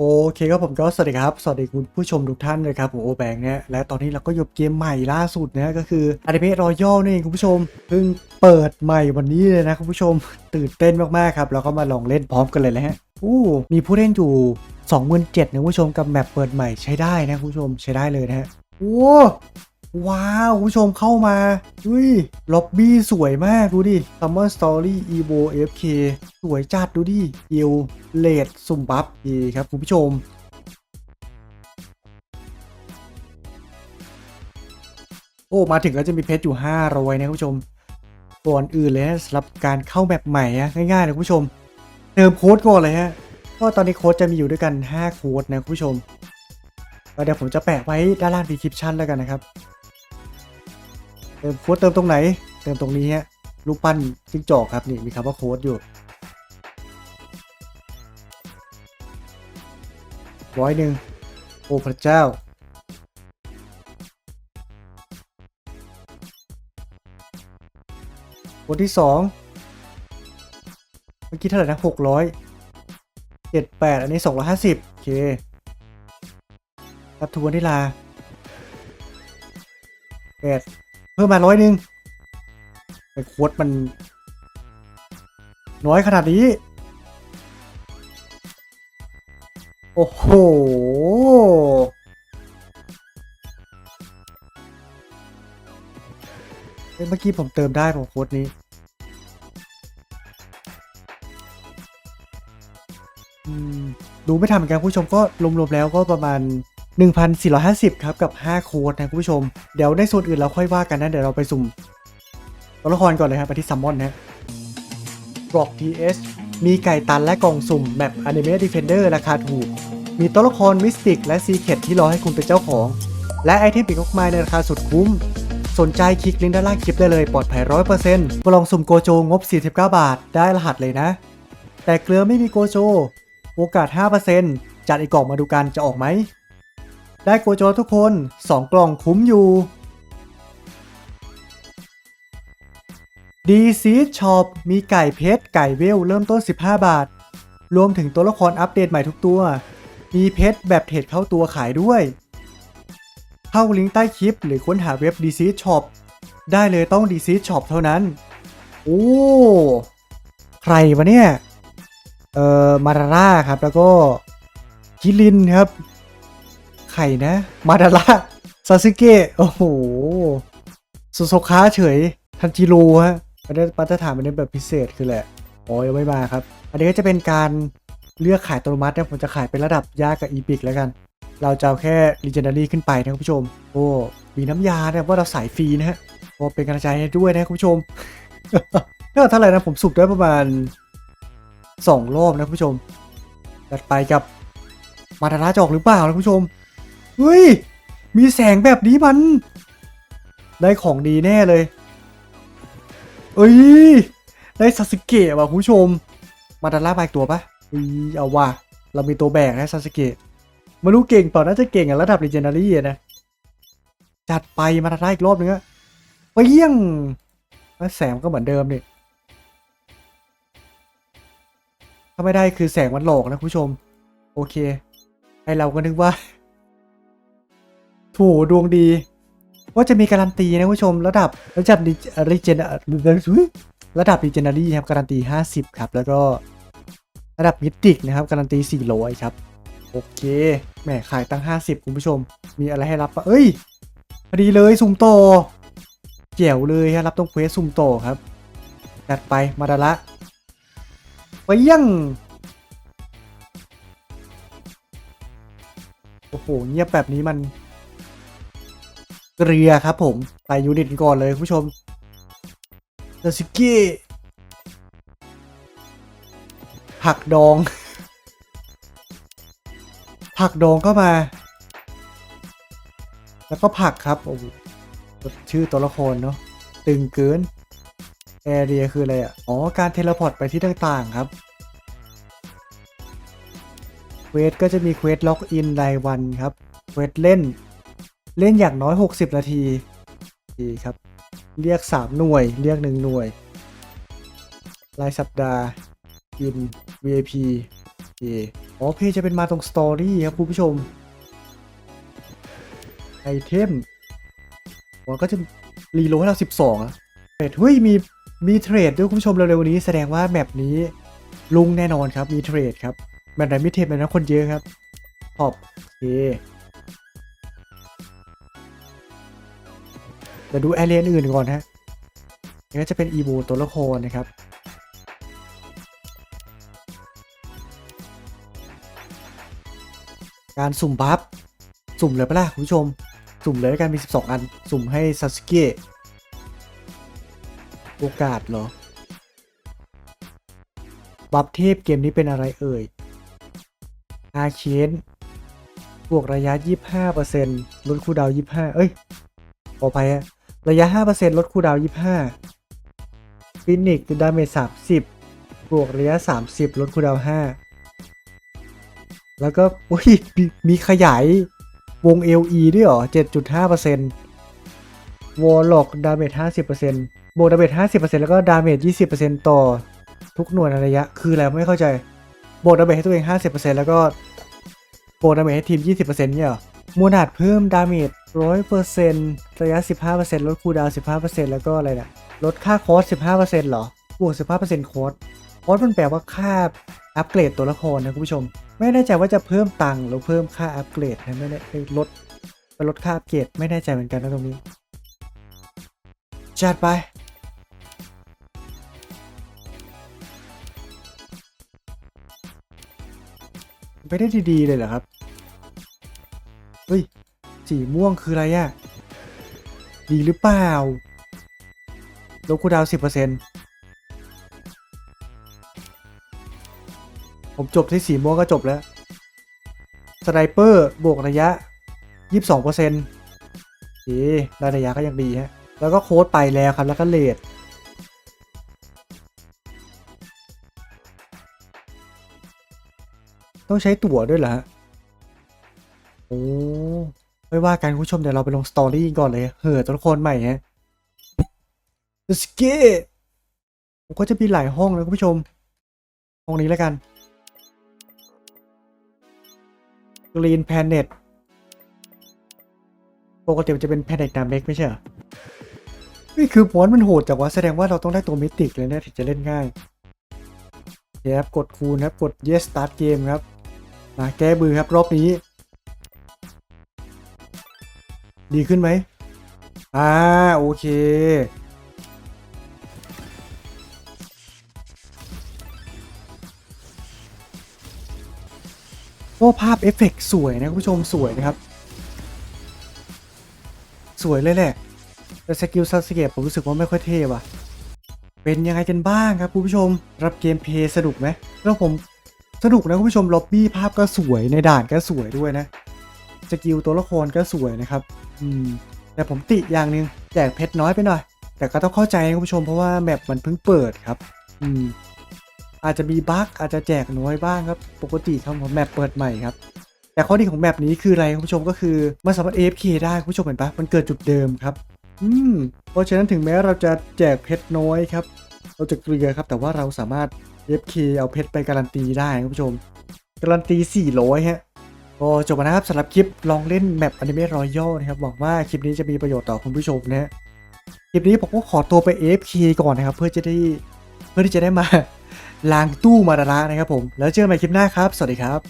โอเคครับผมก็สวัสดีครับ สวัสดีคุณผู้ชมทุกท่านเลยครับผมโอแบงค์เนี่ยและตอนนี้เราก็หยบเกมใหม่ล่าสุดนะก็คืออนิเมะรอยัลนี่เองคุณผู้ชมเพิ่งเปิดใหม่วันนี้เลยนะคุณผู้ชมตื่นเต้นมากๆครับเราก็มาลองเล่นพร้อมกันเลยนะฮะอู้มีผู้เล่นอยู่27,000นะคุณผู้ชมกับแมปเปิดใหม่ใช้ได้นะคุณผู้ชมใช้ได้เลยนะฮะโอ้ ว้าวคุณผู้ชมเข้ามาอุ้ยล็อบบี้สวยมาก ดูดิ Summer Story Evo FK สวยจัดดูดิยิวเลดสุ่มบัฟดีครับ คุณผู้ชม โอ้ มาถึงก็จะมีเพชรอยู่5ร้อยนะคุณผู้ชมก่อนอื่นเลยนะสำหรับการเข้าแบบใหม่อะง่ายๆเลยคุณผู้ชมเติมโค้ดก่อนเลยฮะก็ตอนนี้โค้ดจะมีอยู่ด้วยกัน 5 โค้ดนะคุณผู้ชมเดี๋ยวผมจะแปะไว้ด้านล่างดีคริปชันแล้วกันนะครับ เติมโค้ดเติมตรงไหน เติมตรงนี้ฮะรูปปั้นจิ้งจอกครับนี่มีคำว่าโค้ดอยู่ร้อยหนึ่งโอ้พระเจ้า คนที่สองเมื่อกี้เท่าไหร่นะหกร้อยเจ็ดแปดอันนี้สองร้อยห้าสิบโอเครับทวนที่ลาแปด พิ่มมาร้อยหนึ่งไอ้โควดมัน น้อยขนาดนี้ โอ้โห เมื่อกี้ผมเติมได้ผมโค้ดนี้ ดูไม่ทำเหมือนกันคุณผู้ชมก็รวมๆแล้วก็ประมาณ 1,450 ครับ กับ 5 โค้ดนะคุณผู้ชม เดี๋ยวในส่วนอื่นเราค่อยว่ากันนะ เดี๋ยวเราไปสุ่มตัวละครก่อนเลยครับไปที่ซัมมอนนะกรอก TH มีไก่ตันและกล่องสุ่มแบบ Anime Defender ราคาถูก มีตัวละครมิสติกและซีเคทที่รอให้คุณเป็นเจ้าของ และไอเทมปีกมากมายในราคาสุดคุ้ม สนใจคลิกลิงก์ด้านล่างคลิปได้เลยปลอดภัยร้อยเปอร์เซ็นต์มาลองสุ่มโกโจงบ 49 บาท ได้รหัสเลยนะ แต่เกลือไม่มีโกโจ โอกาส 5%จัดอีกกล่องมาดูกันจะออกไหม ได้โกโจทุกคน 2 กล่องคุ้มอยู่ดีซีช็อปมีไก่เพชรไก่เวลเริ่มต้น 15 บาท รวมถึงตัวละครอัปเดตใหม่ทุกตัว มีเพชรแบบเทรดเข้าตัวขายด้วย เข้าลิงก์ใต้คลิปหรือค้นหาเว็บ d c Shop ได้เลยต้อง d c Shop เท่านั้น โอ้ ใครวะเนี่ย เอ่อ มาดาร่าครับ แล้วก็คิรินครับ รนะ มาดาร่าซาสึเกะโอ้โหสุโซคาเฉยทันจิโร่ฮะอันนี้มาตรฐานมันนี้แบบพิเศษคือแหละอ๋อยังไม่มาครับ อันนี้ก็จะเป็นการเลือกขายตัวมัตินะผมจะขายเป็นระดับยากกับอีพิกแล้วกัน เราจะเอาแค่ Legendary ขึ้นไปนะคุณผู้ชม โอ้มีน้ำยาเนี่ยว่าเราสายฟรีนะฮะโอ้เป็นกำลังใจให้ด้วยนะคุณผู้ชมก็เท่าไหร่นะผมสุกได้ประมาณ 2 รอบนะคุณผู้ชมจัดไปกับมาดาราจอกหรือเปล่านะคุณผู้ชม เฮ้ย มีแสงแบบนี้มัน ได้ของดีแน่เลย เอ้ย ได้ซาสึเกะว่ะคุณผู้ชม มาดาร่ามาอีกตัวปะเอ้ยเอาว่ะ เรามีตัวแบกนะซาสึเกะม่รู้เก่งเปล่าน่าจะเก่งอะระดับ Legendary อะนะ จัดไปมาได้อีกรอบนึงอะเปี้ยงแล้วแสงก็เหมือนเดิมนี่ถ้าไม่ได้คือแสงมันหลอกนะคุณผู้ชม โอเคไอเราก็นึกว่า ถูดวงดี ว่าจะมีการันตีนะคุณผู้ชม ระดับระดับรีเจนระดับ Legendary ครับการันตี 50 ครับ แล้วก็ระดับมิติกนะครับการันตี400ครับ โอเคแหมขายตั้ง 50 คุณผู้ชม มีอะไรให้รับปะเอ้ยพอดีเลยสุ่มโตอเจ๋วเลยฮะรับต้องเควสสุ่มโตครับจัดไปมาดาละไปยังโอ้โหเงียบแบบนี้มัน เกลียครับผมไปยูนิตก่อนเลยคุณผู้ชมเดซิกี้ผักดอง ผักดองก็มา แล้วก็ผักครับโอ้โหชื่อตัวละครเนาะตึงเกินแอเรียคืออะไรอะ อ๋อ การเทเลพอร์ตไปที่ต่างๆครับเควสก็จะมีเควสล็อกอินรายวันครับเควสเล่น เล่นอย่างน้อย 60 นาทีดีครับ เรียก 3 หน่วย เรียก 1 หน่วย รายสัปดาห์ กิน VIP โอเคอ๋อเพจจะเป็นมาตรงสตอรี่ครับคุณผู้ชม ไอเทมมันก็จะรีโหลดให้เรา 12อะเทรดเฮ้ยมีมีเทรดด้วยคุณผู้ชมเร็วๆนี้แสดงว่าแมปนี้ลุงแน่นอนครับมีเทรดครับแมปไหนมีเทรดแบบนั้นคนเยอะครับขอบโอเค เดี๋ยวดูแอเรียนอื่นก่อนฮะนี่ก็จะเป็นอีโวตัวละครนะครับการสุ่มบัฟสุ่มเลยปะล่ะคุณผู้ชม สุ่มเลยกันมี 12 อัน สุ่มให้ซาสเกะโอกาสเหรอ บัฟเทพเกมนี้เป็นอะไรเอ่ยอาเคนบวกระยะ 25%ลดคูดาว 25 เอ้ยขอไปอะ ระยะ 5%ลดคูลดาวน์25ฟินิกซ์ดาเมจ30 บวกระยะ 30 ลดคูลดาวน์5แล้วก็โอ้ยมมีขยายวง LE ด้วยเหรอ 7.5%วอลล็อกดาเมจ50%บวกดาเมจ50%แล้วก็ดาเมจ20%ต่อทุกหน่วยในระยะ คืออะไรไม่เข้าใจ บวกดาเมจให้ตัวเอง 50%แล้วก็ บวกดาเมจให้ทีม 20%เนี่ยเหรอ มูนาดเพิ่มดาเมจ100%ระยะ15%ลดคูลดาวน์15%แล้วก็อะไรนะลดค่าคอส15%เหรอ บวก15%คอสคอสมันแปลว่าค่าอัปเกรดตัวละครนะคุณผู้ชม ไม่แน่ใจว่าจะเพิ่มตังค์หรือเพิ่มค่าอัปเกรดนะไม่ได้ไปลดไปลดค่าอัปเกรดไม่แน่ใจเหมือนกันนะตรงนี้ จัดไปไปได้ดีๆเลยเหรอครับ เฮ้ย สีม่วงคืออะไรอะดีหรือเปล่าลบคูดาวสิบเปอร์เซ็นต์ผมจบที่สีม่วงก็จบแล้ว สไนเปอร์บวกระยะยี่สิบสองเปอร์เซ็นต์ดีได้ระยะก็ยังดีฮะ แล้วก็โค้ดไปแล้วครับ แล้วก็เลทต้องใช้ตั๋วด้วยเหรอฮะ โอ้ไม่ว่ากันคุณผู้ชมเดี๋ยวเราไปลงสตอรี่ก่อนเลยเห่อตัวละครใหม่ฮะสเกผมก็จะมีหลายห้องนะคุณผู้ชม ห้องนี้แล้วกัน Green Planet ปกติมันจะเป็นแพนเน็ตน้ำเล็กไม่ใช่เหรอนี่คือมอนมันโหดจากว่าแสดงว่าเราต้องได้ตัวมิติกเลยเนี่ยถึงจะเล่นง่ายเดี๋ยวครับกดคูณครับกด yes start game ครับมาแก้บือครับรอบนี้ ดีขึ้นไหมอ่าโอเค ก็ภาพเอฟเฟกต์สวยนะคุณผู้ชมสวยนะครับ สวยเลยแหละ แต่สกิลซัสเกตผมรู้สึกว่าไม่ค่อยเท่ว่ะ เป็นยังไงกันบ้างครับคุณผู้ชม รับเกมเพลย์สนุกไหมแล้วผมสนุกนะคุณผู้ชมล็อบบี้ภาพก็สวยในด่านก็สวยด้วยนะ สกิลตัวละครก็สวยนะครับ อืม แต่ผมติอย่างหนึงแจกเพชรน้อยไปหน่อย แต่ก็ต้องเข้าใจนะคุณผู้ชมเพราะว่าแมปมันเพิ่งเปิดครับ อืม อาจจะมีบั๊กอาจจะแจกน้อยบ้างครับ ปกติครับผมแมปเปิดใหม่ครับ แต่ข้อดีของแมปนี้คืออะไรคุณผู้ชมก็คือมันสามารถ AFK ได้คุณผู้ชมเห็นปะมันเกิดจุดเดิมครับ อืม เพราะฉะนั้นถึงแม้เราจะแจกเพชรน้อยครับ เราจะเกลือครับ แต่ว่าเราสามารถ AFK เอาเพชรไปการันตีได้คุณผู้ชมการันตี400ฮะ ก็จบแล้วนะครับสำหรับคลิปลองเล่นแมปอนิเมะรอยัลนะครับหวังว่าคลิปนี้จะมีประโยชน์ต่อคุณผู้ชมนะคลิปนี้ผมก็ขอตัวไป AFK ก่อนนะครับ เพื่อจะได้เพื่อที่จะได้มาล้างตู้มาดาระนะครับผม แล้วเจอกันใหม่คลิปหน้าครับ สวัสดีครับ